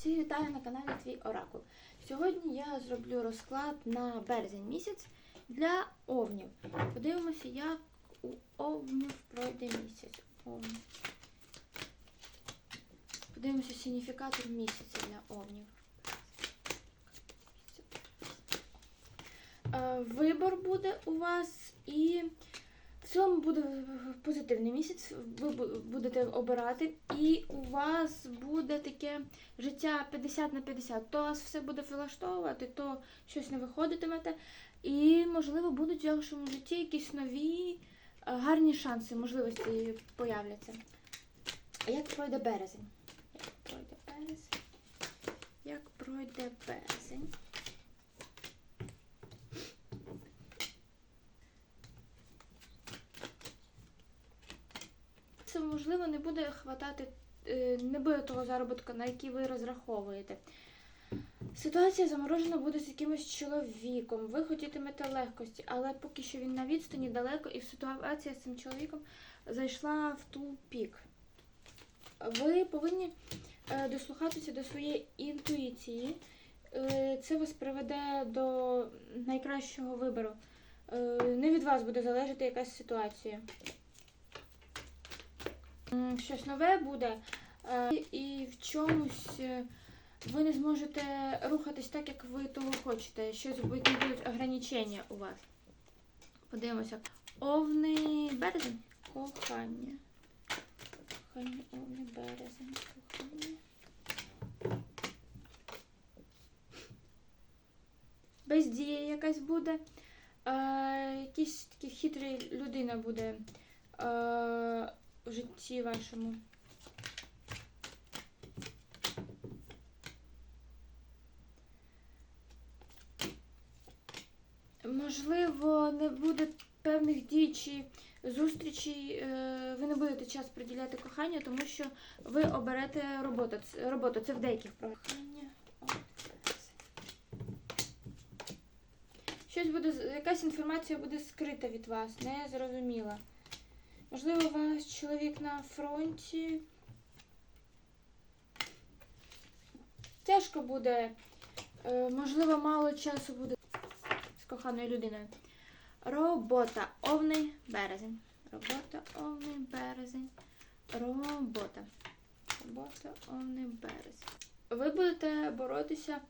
Всіх вітаю на каналі Твій Оракул. Сьогодні я зроблю розклад на березень місяць для овнів. Подивимося, як у овнів пройде місяць. Овні. Подивимося сигніфікатор місяця для овнів. Е, Вибор буде у вас і в цілому буде позитивний місяць. Ви будете обирати, і у вас буде таке життя 50 на 50. То вас все буде влаштовувати, то щось не виходитимете. І, можливо, будуть в вашому житті якісь нові е, гарні шанси, можливості появляться. А як пройде березень? Як пройде березень? Як пройде березень? Це можливо не буде хватати, е, не буде того заробітку, на який ви розраховуєте. Ситуація заморожена буде з якимось чоловіком. Ви хотітимете легкості, але поки що він на відстані далеко, і ситуація з цим чоловіком зайшла в тупік. Ви повинні е, дослухатися до своєї інтуїції. Е, Це вас приведе до найкращого вибору. Не від вас буде залежати якась ситуація. Щось нове буде, е, і в чомусь е, ви не зможете рухатись так, як ви того хочете. Щось будуть ограничення у вас. Подивимося. Овний березень. Кохання. Кохання, овний березень. Кохання. Бездія якась буде. Е, якийсь такий хитрий людина буде е, в житті вашому. Можливо, не буде певних дій чи зустрічей, е, ви не будете час приділяти коханню, тому що ви оберете роботу. Роботу це в деяких прохання. Щось буде, якась інформація буде скрита від вас, не зрозуміла. Можливо, ваш чоловік на фронті. Тяжко буде, е, можливо, мало часу буде з коханою людиною. Робота. Овний березень. Робота, овний березень. Робота. Робота, овний березень. Ви будете боротися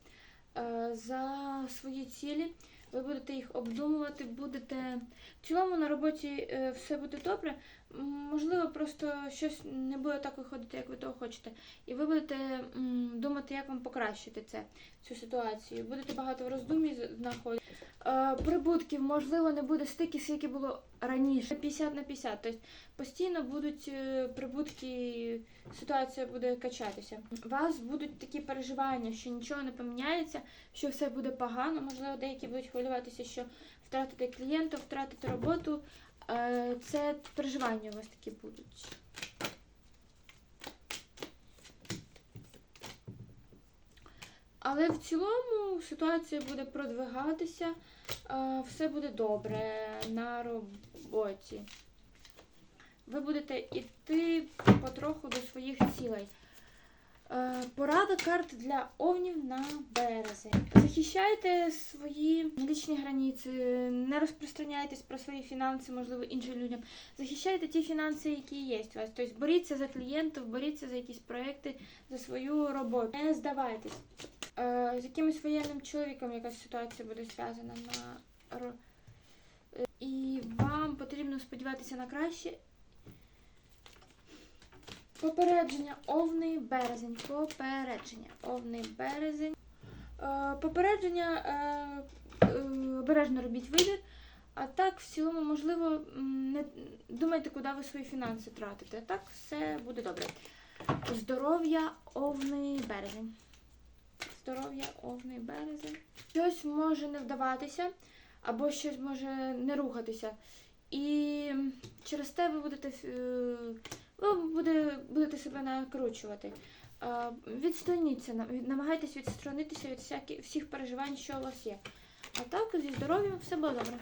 е, за свої цілі. Ви будете їх обдумувати, будете. В цілому на роботі е, все буде добре. Можливо, просто щось не буде так виходити, як ви того хочете. І ви будете думати, як вам покращити це, цю ситуацію. Будете багато в роздумі знаходити. Е, прибутків, можливо, не буде стільки, скільки було раніше. 50 на 50. Тобто постійно будуть е, прибутки, ситуація буде качатися. У вас будуть такі переживання, що нічого не поміняється, що все буде погано. Можливо, деякі будуть хвилюватися, що втратите клієнта, втратите роботу. Е, Це переживання у вас такі будуть. Але в цілому ситуація буде продвигатися, е, все буде добре на роботі. Ви будете йти потроху до своїх цілей. Е, Порада карт для овнів на березень. Захищайте свої лічні границі, не розпространяйтесь про свої фінанси, можливо, іншим людям. Захищайте ті фінанси, які є у вас. Тобто боріться за клієнтів, боріться за якісь проекти, за свою роботу. Не здавайтесь. Е, З якимось воєнним чоловіком якась ситуація буде зв'язана на Е, і вам потрібно сподіватися на краще. Попередження овний березень. Попередження. Овний березень. Е, попередження е, е, обережно робіть вибір. А так, в цілому, можливо, не думайте, куди ви свої фінанси тратите. Так все буде добре. Здоров'я овний березень. Здоров'я овний березень. Щось може не вдаватися, або щось може не рухатися. І через те ви будете ви буде, будете себе накручувати. На- намагайтесь відсторонитися від всяких, всіх переживань, що у вас є. А так, зі здоров'ям все було добре.